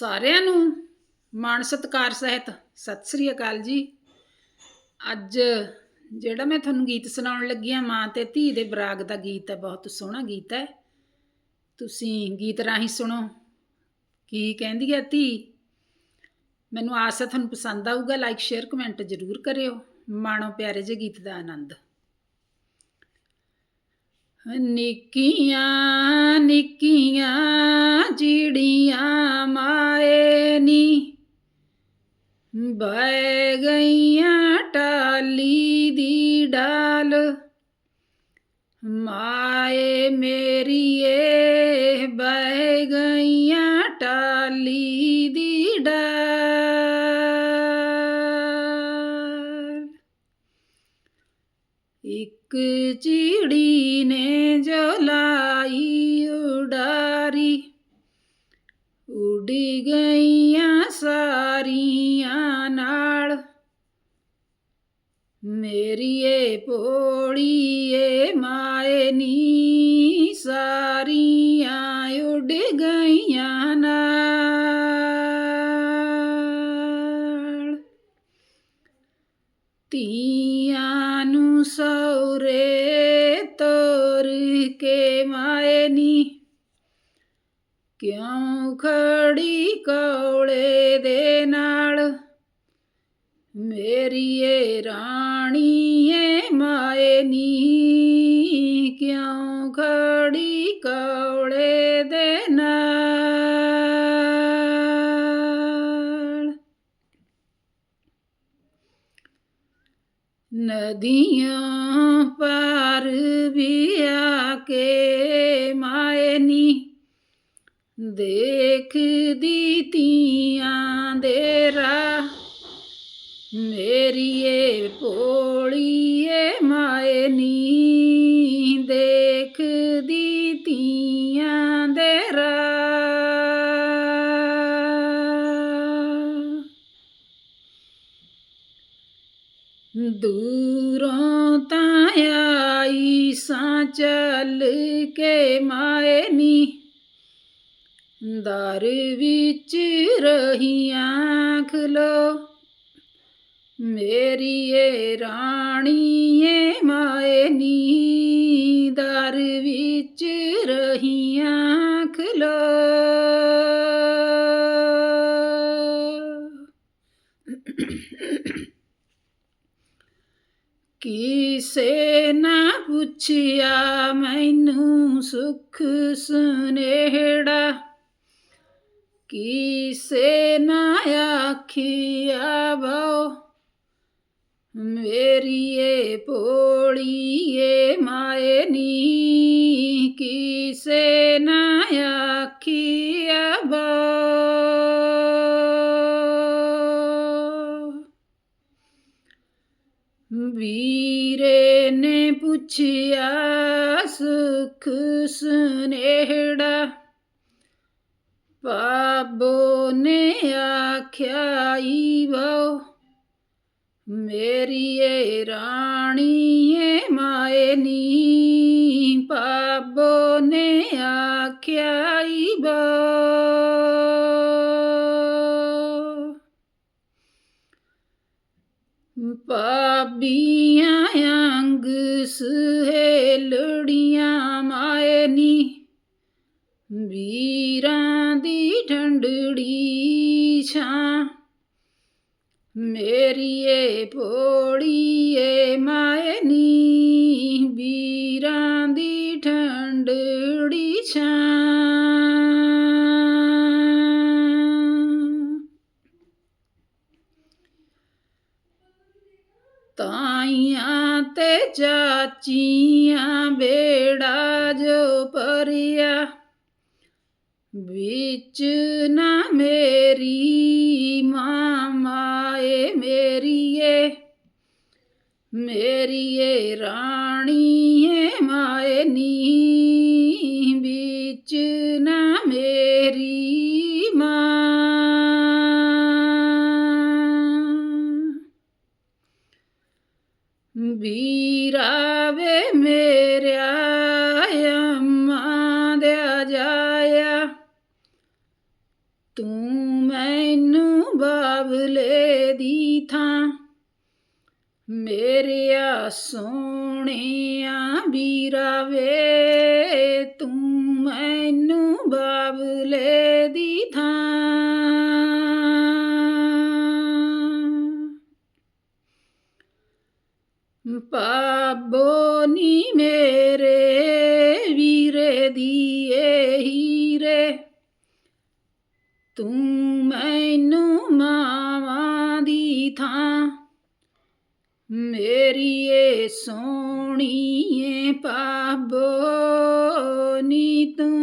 ਸਾਰਿਆਂ ਨੂੰ ਮਾਣ ਸਤਿਕਾਰ ਸਹਿਤ ਸਤਿ ਸ੍ਰੀ ਅਕਾਲ ਜੀ। ਅੱਜ ਜਿਹੜਾ ਮੈਂ ਤੁਹਾਨੂੰ ਗੀਤ ਸੁਣਾਉਣ ਲੱਗੀ ਹਾਂ, ਮਾਂ ਤੇ ਧੀ ਦੇ ਬਰਾਗ ਦਾ ਗੀਤ ਹੈ, ਬਹੁਤ ਸੋਹਣਾ ਗੀਤ ਹੈ। ਤੁਸੀਂ ਗੀਤ ਰਾਹੀਂ ਸੁਣੋ। ਕੀ ਕਹਿੰਦੀ ਹੈ ਧੀ? ਮੈਨੂੰ ਆਸ ਹੈ ਤੁਹਾਨੂੰ ਪਸੰਦ ਆਊਗਾ ਲਾਈਕ ਸ਼ੇਅਰ ਕਮੈਂਟ ਜ਼ਰੂਰ ਕਰਿਓ। ਮਾਣੋ ਪਿਆਰੇ ਜੇ ਗੀਤ ਦਾ ਆਨੰਦ। ਨਿੱਕੀਆਂ ਨਿੱਕੀਆਂ ਚਿੜੀਆਂ ਮਾਏ ਨੀ। ਬਹਿ ਗਈਆਂ ਟਾਲੀ ਦੀ ਡਾਲ। ਮਾਏ ਮੇਰੀ ਮੇਰੀਏ ਬਹਿ ਚਿੜੀ ਨੇ ਜੋ ਲਾਈ ਉਡਾਰੀ। ਉੱਡ ਗਈਆਂ ਸਾਰੀਆਂ ਨਾਲ। ਮੇਰੀਏ ਪੋੜੀਏ ਮਾਏ ਨੀ, ਸਾਰੀਆਂ ਉੱਡ ਗਈਆਂ ਕੇ ਮਾਏ ਨੀ। ਕਿਉਂ ਖੜੀ ਕੌਲੇ ਦੇ ਨਾਲ? ਮੇਰੀ ਮੇਰੀਏ ਰਾਣੀਏ ਮਾਏ ਨੀ। ਕਿਉਂ ਖੜੀ ਕੌਲੇ ਦੇ ਨਾਲ? ਨਦੀਆਂ ਪਾਰ ਵੀ ਆ ਕੇ ਮਾਇਨੀ ਦੇਖਦੀ ਤੀਆਂ ਦੇ ਮੇਰੀ ਮੇਰੀਏ ਪੋਲੀਏ ਮਾਏ ਨੀ। ਦੇਖਦੀ ਦੂਰੋਂ ਤਾਂ ਆਈ ਸਾਂ ਚੱਲ ਕੇ ਮਾਇਨੀ ਦਰ ਵਿੱਚ ਰਹੀਆਂ ਖਲੋ ਮੇਰੀਏ ਰਾਣੀਏ ਮਾਏ ਨੀ। ਦਰ ਵਿੱਚ ਰਹੀਆਂ ਖਲੋ ਕਿਸੇ ਨਾ ਪੁੱਛਿਆ, ਮੈਨੂੰ ਸੁਖ ਸੁਨੇੜਾ ਕਿਸੇ ਨਾ ਆਖਿਆ ਬੋ ਮੇਰੀਏ ਪੋੜੀਏ ਮਾਏ ਨੀ। ਕਿਸੇ ਵੀਰੇ ਨੇ ਪੁੱਛਿਆ, ਸੁਖ ਸੁਨੇੜਾ ਬਾਬੋ ਨੇ ਆਖਿਆ ਈ ਬੋ ਮੇਰੀਏ ਰਾਣੀਏ ਮਾਏ ਨੀ। ਬਾਬੋ ਨੇ ਆਖਿਆ ਪਾਬੀਆਂ ਅੰਗ ਸਹੇਲੜੀਆਂ ਮਾਏ ਨੀ। ਵੀਰਾਂ ਦੀ ਠੰਡੜੀ ਛਾਂ। ਮੇਰੀਏ ਪੋੜੀਏ ਮਾਏ ਨੀ। ਵੀਰਾਂ ਦੀ ਠੰਡੜੀ ਛਾਂ। ਚਾਚੀਆਂ ਬੇੜਾ ਜੋ ਪਰਿਆ ਵਿੱਚ ਨਾ ਮੇਰੀ ਮਾਂ ਮਾਏ ਮੇਰੀਏ ਮੇਰੀਏ ਰਾਣੀਏ ਮਾਏ ਨੀ। ਵਿੱਚ ਨਾ ਮੇਰੀ ਮਾਂ। ਵੀ ਤੂੰ ਮੈਨੂੰ ਬਾਬਲੇ ਦੀ ਥਾਂ। ਮੇਰਿਆ ਸੋਹਣਿਆ ਵੀਰਾ ਵੇ ਤੂੰ ਮੈਨੂੰ ਬਾਬਲੇ ਦੀ ਥਾਂ। ਪਾਬੋ ਨੀ ਮੇਰੇ ਤੂੰ ਮੈਨੂੰ ਮਾਵਾਂ ਦੀ ਥਾਂ। ਮੇਰੀ ਏ ਸੋਹਣੀਏ ਪਾਬੋ ਨੀ ਤੂੰ